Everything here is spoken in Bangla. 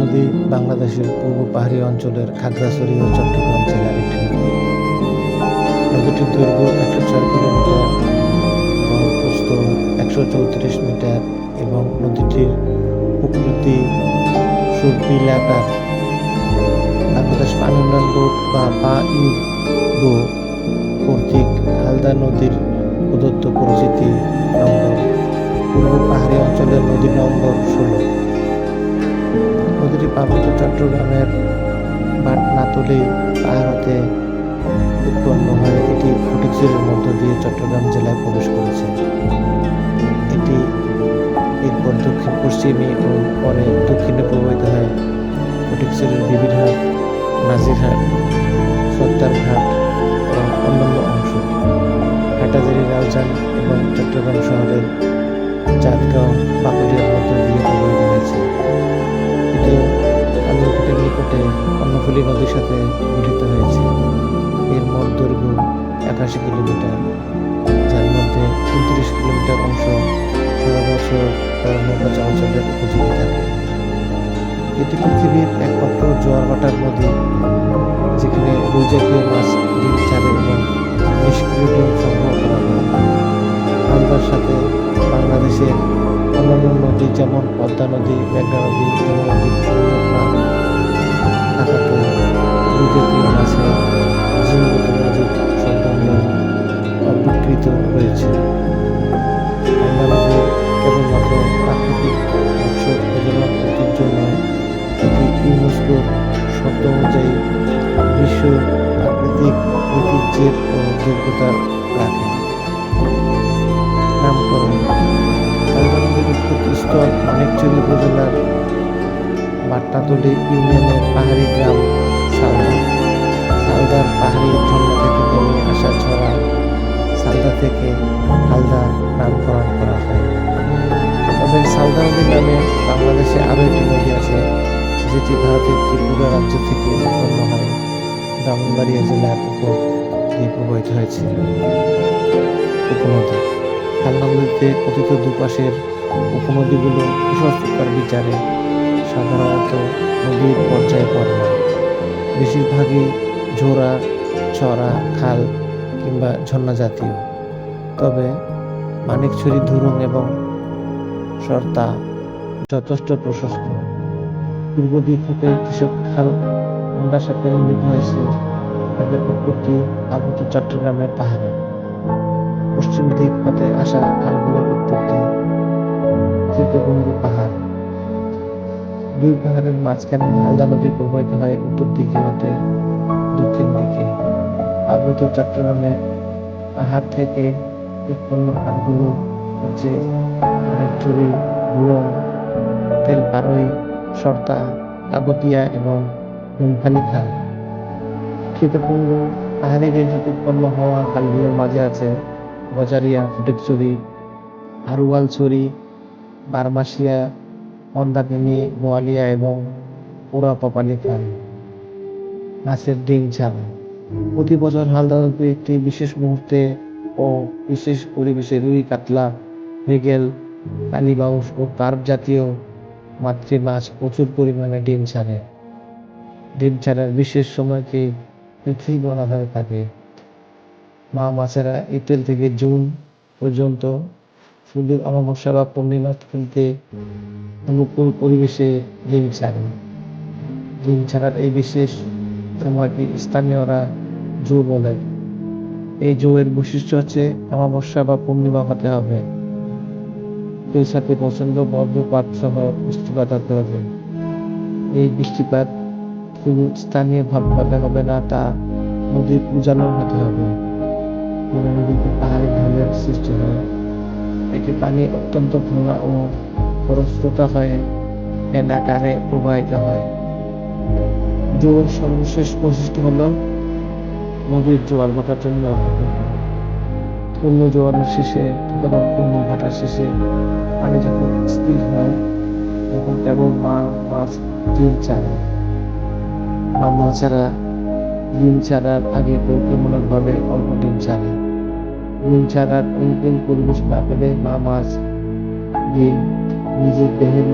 নদী বাংলাদেশের পূর্ব পাহাড়ি অঞ্চলের খাগড়াছড়ি ও চট্টগ্রাম জেলার একটি নদী। নদীটির দৈর্ঘ্য একশো ছয় কিলোমিটার এবং প্রস্থ একশো চৌত্রিশ মিটার এবং নদীটির প্রকৃতি সুরপিলাকার। বাংলাদেশ পানি উন্নয়ন বোর্ড বা পা ইউবো কর্তৃক হালদা নদীর প্রদত্ত পরিচিতি নম্বর। পূর্ব পাহাড়ি অঞ্চলের নদী নম্বর ষোলো। নদীটি পার্বত্য চট্টগ্রামের বাটনাতলি পাহাড় হতে উৎপন্ন হয়ে এটি ফটিকছড়ির মধ্য দিয়ে চট্টগ্রাম জেলায় প্রবেশ করেছে। এটি এরপর দক্ষিণ, পশ্চিমে ও পরে দক্ষিণে প্রবাহিত হয়ে। ফটিকছড়ির বিবিরহাট নাজিরহাট সত্তারঘাট এবং অন্যান্য অংশ। হাটাজারি, রাউজান এবং চট্টগ্রাম শহরের চাঁদগাঁও বাকুড়িয়ার মধ্য দিয়ে প্রবাহিত হয়েছে। কর্ণফুলী নদীর সাথে মিলিত হয়েছে। এর মোট দৈর্ঘ্য একাশি কিলোমিটার, যার মধ্যে উনত্রিশ কিলোমিটার অংশ সারা বছর নৌকা চলাচলের উপযোগী থাকে। এটি পৃথিবীর একমাত্র জোয়ার ভাটার নদী, যেখানে জাতীয় মাছ ডিম ছাড়ে এবং নিষ্ক্রিয় ডিম সংগ্রহ করা হয়। হালদার সাথে বাংলাদেশের অন্যান্য নদী যেমন পদ্মা নদী, মেঘনা নদী, যমুনা নদী প্রাকৃতিক মৎস্য প্রজনন ঐতিহ্য নয় এটি ইউনেস্কোর শর্ত অনুযায়ী বিশ্ব প্রাকৃতিক ঐতিহ্যের যোগ্যতা রাখে। নামকরণ। অনেকচুরি উপজেলার বাট্টাতলি ইউনিয়নের পাহাড়ি গ্রাম সালদা। সালদার পাহাড়ি ঝর্ণা থেকে নেমে আসা ছড়া সালদা থেকে হালদা নামকরণ আছে যেটি ভারতের ত্রিপুরা রাজ্য থেকে উৎপন্ন হয়, ব্রাহ্মণবাড়িয়া জেলার উপর দিয়ে প্রবাহিত হয়েছে উপনদী। হালদা নদীতে কথিত দুপাশের উপনদীগুলো কুসংস্কার বিচারে সাধারণত নদীর পর্যায়ে পড়ে না। বেশিরভাগই ঝোড়া, ছড়া, খাল কিংবা ঝর্ণা জাতীয়। তবে মানিকছড়ি ধুরুং এবং সর্তা যথেষ্ট প্রশস্ত। দিক হতে কৃষক গঙ্গার সাথে মিলিত হয়েছে তাদের উৎপত্তি পার্বত্য চট্টগ্রামের পাহাড়ে। পশ্চিম দিক হতে আসা খালগুলোর উৎপত্তি চিত্তকুণ্ডু পাহাড়। দুই পাহাড়ের মাঝখানে হালদা নদী প্রবাহিত হয় উত্তর দিকে হতে দক্ষিণ দিকে। পার্বত্য চট্টগ্রামে পাহাড় থেকে উৎপন্ন খালগুলো হচ্ছে অনেকচুরি ভুয়ং তেলপাড়ই সর্তা কাগতিয়া এবং নুনখালি খাল কীতপুঞ্জ পাহাড়ি রেঞ্জে উৎপন্ন হওয়া খালগুলোর মাঝে আছে গজারিয়া ফটিকছড়ি হারুয়ালছড়ি বারমাসিয়া, মন্দাকিনী বোয়ালিয়া এবং পোড়া পাপালি খাল মাছের ডিং ছাড়া প্রতি বছর হালদা নদী একটি বিশেষ মুহূর্তে ও বিশেষ পরিবেশে রুই, কাতলা, মৃগেল, কালীবাউস ও কার্প জাতীয় মাতৃ মাছ প্রচুর পরিমাণে ডিম ছাড়ে। ডিম ছাড়ার বিশেষ সময়কে পৃথিবী বলা হয়ে থাকে। মা মাছেরা এপ্রিল থেকে জুন পর্যন্ত সূর্যের অমাবস্যা বা পূর্ণিমা তিথিতে অনুকূল পরিবেশে ডিম ছাড়ে। ডিম ছাড়ার এই বিশেষ সময়টি স্থানীয়রা জো বলে। এই জোয়ের বৈশিষ্ট্য হচ্ছে অমাবস্যা বা পূর্ণিমা হতে হবে। সেই সাথে প্রচণ্ড বজ্রপাত সহ বৃষ্টিপাত হতে হবে। এই বৃষ্টিপাত শুধু স্থানীয় ভাবে হবে না, তা নদীর উজানো হতে হবে। নদীতে পাহাড়ি ঢলের সৃষ্টি হয়। এটি পানি অত্যন্ত ঘন ও খরস্রোতা হয়ে এন আকারে প্রবাহিত হয়। জোয়ার সর্বশেষ বৈশিষ্ট্য হলো নদীর জোয়ার ভাটার জন্য পূর্ণ জোয়ারের শেষে অথবা পূর্ণ ভাটার শেষে পানি যখন স্থির হয়, তখন কেবল মা মাছ ডিম ছাড়ে। মা ছাড়া ডিম ছাড়ার আগে পরীক্ষামূলকভাবে অল্প ডিম ছাড়ে। ডিম ছাড়ার অনুকূল পরিবেশ না পেলে মা মাছ ডিম নিজের দেহের